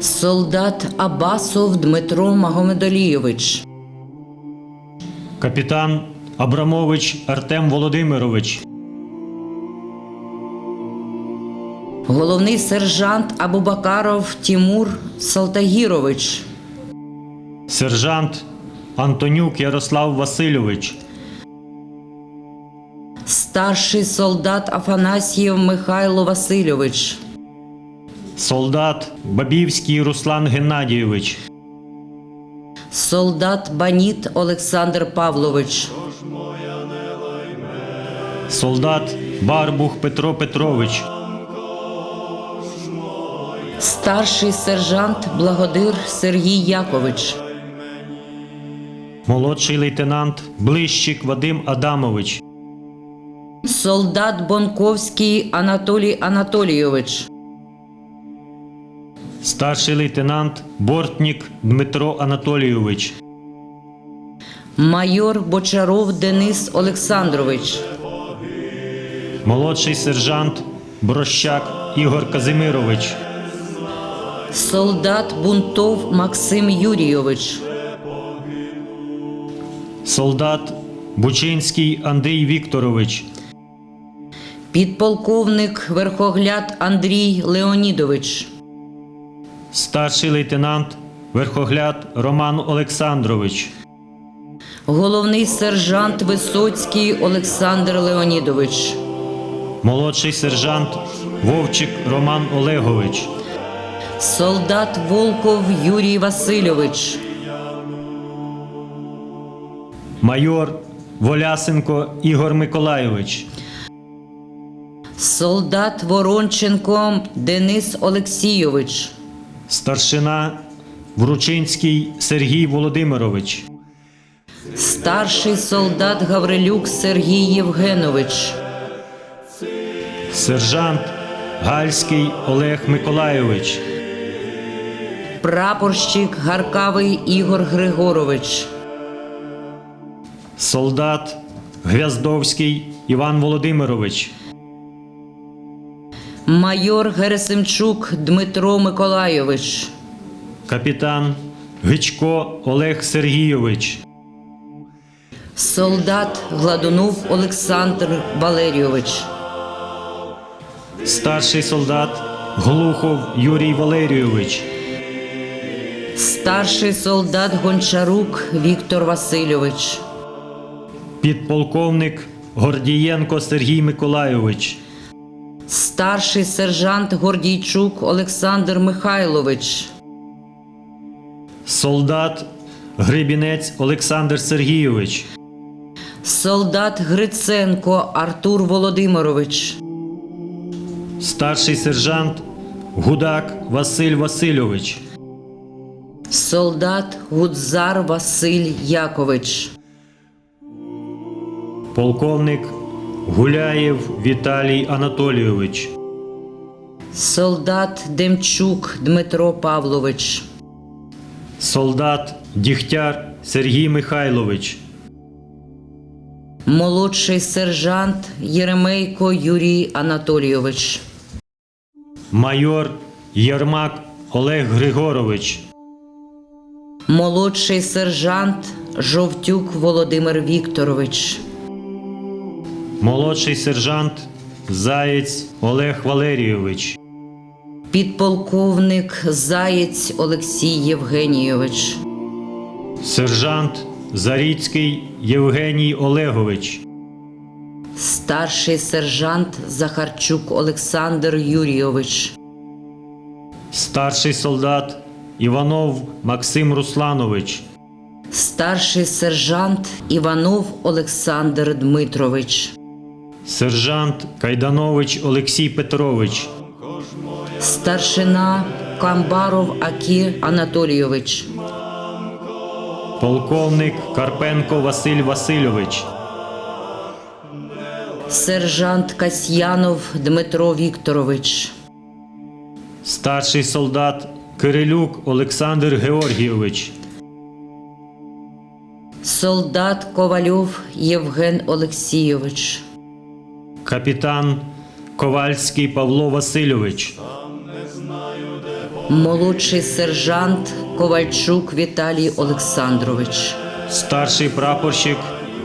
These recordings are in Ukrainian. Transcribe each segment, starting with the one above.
солдат Абасов Дмитро Магомедолійович, капітан Абрамович Артем Володимирович, головний сержант Абубакаров Тімур Салтагірович, сержант Антонюк Ярослав Васильович, старший солдат Афанасьєв Михайло Васильович, солдат Бабівський Руслан Геннадійович, солдат Баніт Олександр Павлович, солдат Барбух Петро Петрович, старший сержант Благодир Сергій Якович, молодший лейтенант Блищик Вадим Адамович, солдат Бонковський Анатолій Анатолійович, старший лейтенант Бортнік Дмитро Анатолійович, майор Бочаров Денис Олександрович, молодший сержант Брощак Ігор Казимирович, солдат Бунтов Максим Юрійович, солдат Бучинський Андрій Вікторович, підполковник Верхогляд Андрій Леонідович, старший лейтенант Верхогляд Роман Олександрович, головний сержант Висоцький Олександр Леонідович, молодший сержант Вовчик Роман Олегович, солдат Волков Юрій Васильович, майор Волясенко Ігор Миколайович, солдат Воронченко Денис Олексійович, старшина Вручинський Сергій Володимирович, старший солдат Гаврилюк Сергій Євгенович, сержант Гальський Олег Миколайович, прапорщик Гаркавий Ігор Григорович. солдат Гвяздовський Іван Володимирович, Майор Герасимчук Дмитро Миколайович, капітан Гичко Олег Сергійович, солдат Гладунов Олександр Валерійович, старший солдат Глухов Юрій Валерійович, старший солдат Гончарук Віктор Васильович, підполковник Гордієнко Сергій Миколайович, старший сержант Гордійчук Олександр Михайлович, солдат Грибінець Олександр Сергійович, солдат Гриценко Артур Володимирович, старший сержант Гудак Василь Васильович, солдат Гудзар Василь Якович, полковник Гуляєв Віталій Анатолійович, солдат Демчук Дмитро Павлович. солдат Дігтяр Сергій Михайлович, Молодший сержант Єремейко Юрій Анатолійович, майор Єрмак Олег Григорович, молодший сержант Жовтюк Володимир Вікторович, молодший сержант Заєць Олег Валерійович, підполковник Заєць Олексій Євгенійович, сержант Заріцький Євгеній Олегович, старший сержант Захарчук Олександр Юрійович, старший солдат Іванов Максим Русланович, старший сержант Іванов Олександр Дмитрович, сержант Кайданович Олексій Петрович, старшина Камбаров Акі Анатолійович. полковник Карпенко Василь Васильович, Сержант Касьянов Дмитро Вікторович, старший солдат Кирилюк Олександр Георгійович, солдат Ковальов Євген Олексійович, капітан Ковальський Павло Васильович, молодший сержант Ковальчук Віталій Олександрович, старший прапорщик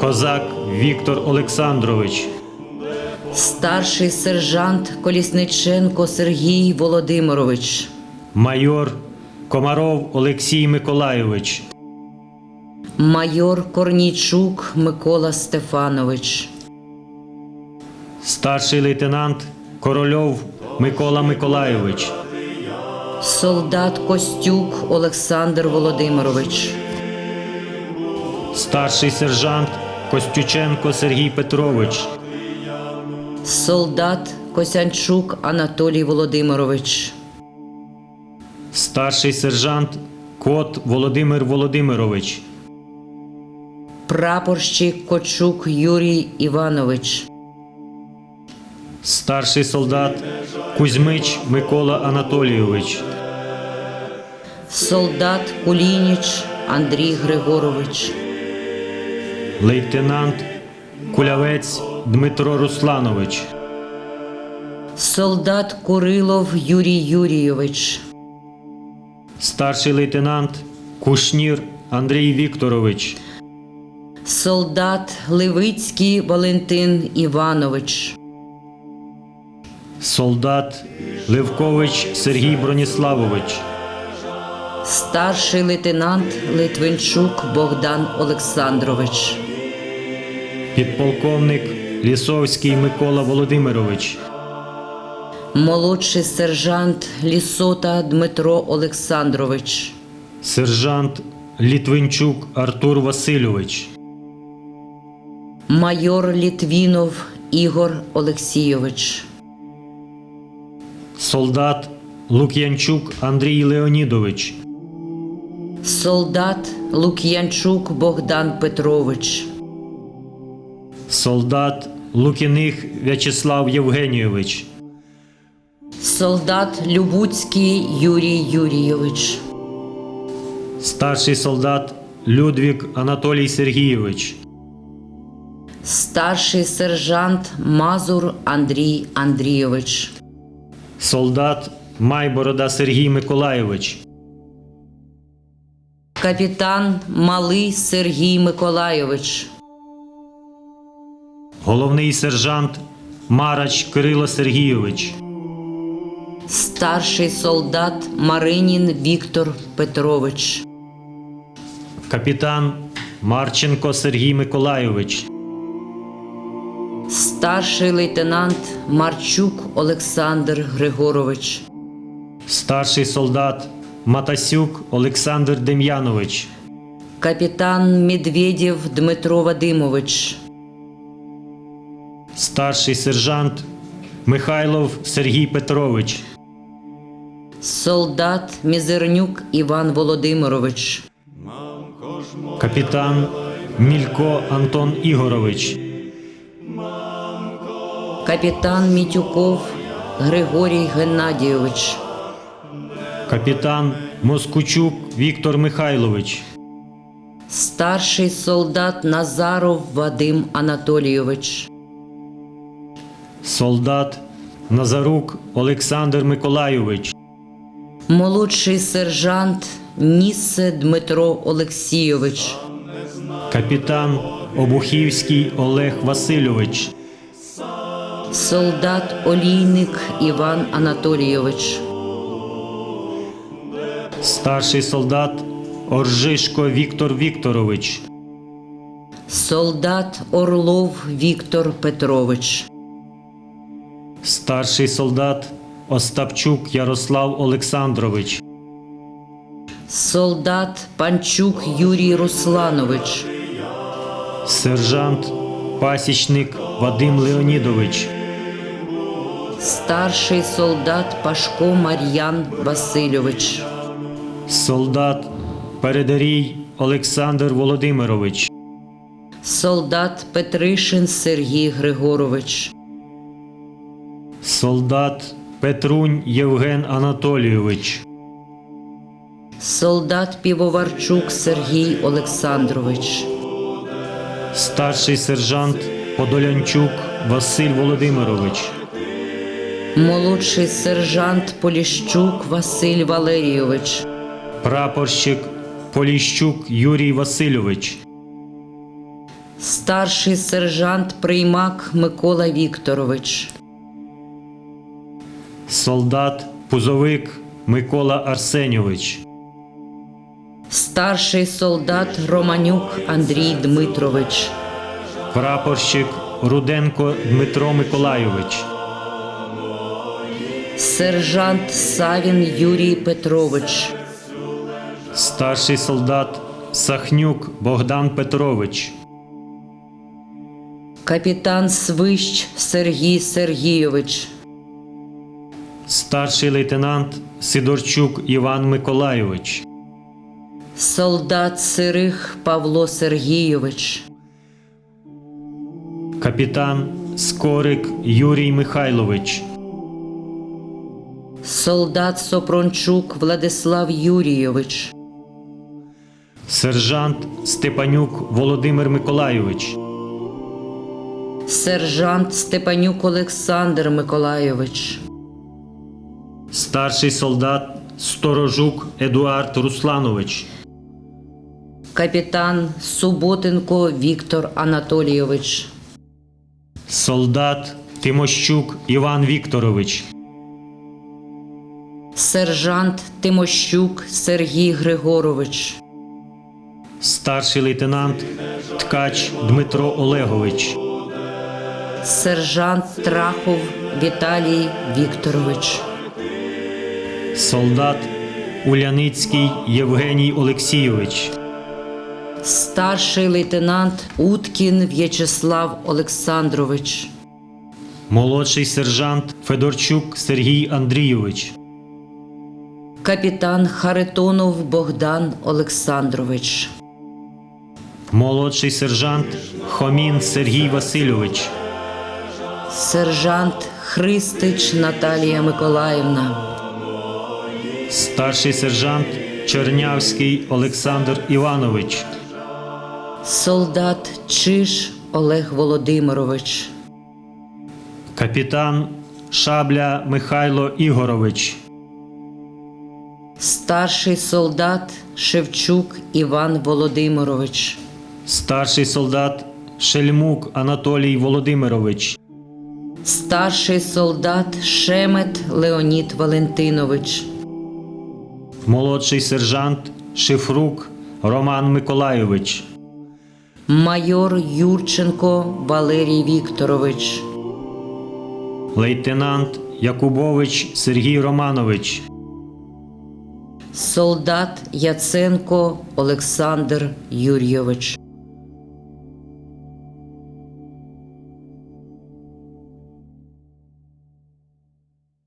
Козак Віктор Олександрович, старший сержант Колісниченко Сергій Володимирович, майор Комаров Олексій Миколайович, майор Корнійчук Микола Стефанович, старший лейтенант Корольов Микола Миколайович, солдат Костюк Олександр Володимирович, старший сержант Костюченко Сергій Петрович, солдат Косянчук Анатолій Володимирович, старший сержант Кот Володимир Володимирович, прапорщик Кочук Юрій Іванович, старший солдат Кузьмич Микола Анатолійович, солдат Кулініч Андрій Григорович, лейтенант Кулявець Дмитро Русланович, солдат Курилов Юрій Юрійович, старший лейтенант Кушнір Андрій Вікторович, солдат Левицький Валентин Іванович, солдат Левкович Сергій Броніславович, старший лейтенант Литвинчук Богдан Олександрович, підполковник Лісовський Микола Володимирович, молодший сержант Лісота Дмитро Олександрович, сержант Літвинчук Артур Васильович, майор Літвінов Ігор Олексійович, солдат Лук'янчук Андрій Леонідович, солдат Лук'янчук Богдан Петрович, солдат Лукіних В'ячеслав Євгенійович, солдат Любуцький Юрій Юрійович, старший солдат Людвік Анатолій Сергійович, старший сержант Мазур Андрій Андрійович, солдат Майборода Сергій Миколайович, капітан Малий Сергій Миколайович, головний сержант Марач Кирило Сергійович, старший солдат Маринін Віктор Петрович, капітан Марченко Сергій Миколайович, старший лейтенант Марчук Олександр Григорович, старший солдат Матасюк Олександр Дем'янович, капітан Медведєв Дмитро Вадимович, старший сержант Михайлов Сергій Петрович, солдат Мізернюк Іван Володимирович, капітан Мілько Антон Ігорович, капітан Мітюков Григорій Геннадійович, капітан Москучук Віктор Михайлович, старший солдат Назаров Вадим Анатолійович, солдат Назарук Олександр Миколайович, молодший сержант Ніссе Дмитро Олексійович, капітан Обухівський Олег Васильович, солдат Олійник Іван Анатолійович, старший солдат Оржишко Віктор Вікторович, солдат Орлов Віктор Петрович, старший солдат Остапчук Ярослав Олександрович, солдат Панчук Юрій Русланович, сержант Пасічник Вадим Леонідович, старший солдат Пашко Мар'ян Васильович, солдат Передарій Олександр Володимирович, солдат Петришин Сергій Григорович, солдат Петрунь Євген Анатолійович, солдат Півоварчук Сергій Олександрович, старший сержант Подолянчук Василь Володимирович, молодший сержант Поліщук Василь Валерійович, прапорщик Поліщук Юрій Васильович, старший сержант Приймак Микола Вікторович, солдат Пузовик Микола Арсеньович, старший солдат Романюк Андрій Дмитрович, прапорщик Руденко Дмитро Миколайович, сержант Савін Юрій Петрович, старший солдат Сахнюк Богдан Петрович, капітан Свищ Сергій Сергійович, старший лейтенант Сидорчук Іван Миколайович, солдат Сирих Павло Сергійович, капітан Скорик Юрій Михайлович, солдат Сопрончук Владислав Юрійович, сержант Степанюк Володимир Миколайович, сержант Степанюк Олександр Миколайович, старший солдат Сторожук Едуард Русланович, капітан Суботенко Віктор Анатолійович, солдат Тимощук Іван Вікторович, сержант Тимощук Сергій Григорович, старший лейтенант Ткач Дмитро Олегович, сержант Трахов Віталій Вікторович, солдат Уляницький Євгеній Олексійович, старший лейтенант Уткін В'ячеслав Олександрович, молодший сержант Федорчук Сергій Андрійович, капітан Харитонов Богдан Олександрович, молодший сержант Хомін Сергій Васильович, сержант Христич Наталія Миколаївна, старший сержант Чернявський Олександр Іванович, солдат Чиш Олег Володимирович, капітан Шабля Михайло Ігорович, старший солдат Шевчук Іван Володимирович, старший солдат Шельмук Анатолій Володимирович, старший солдат Шемет Леонід Валентинович, молодший сержант Шифрук Роман Миколайович, майор Юрченко Валерій Вікторович, лейтенант Якубович Сергій Романович, солдат Яценко Олександр Юрійович.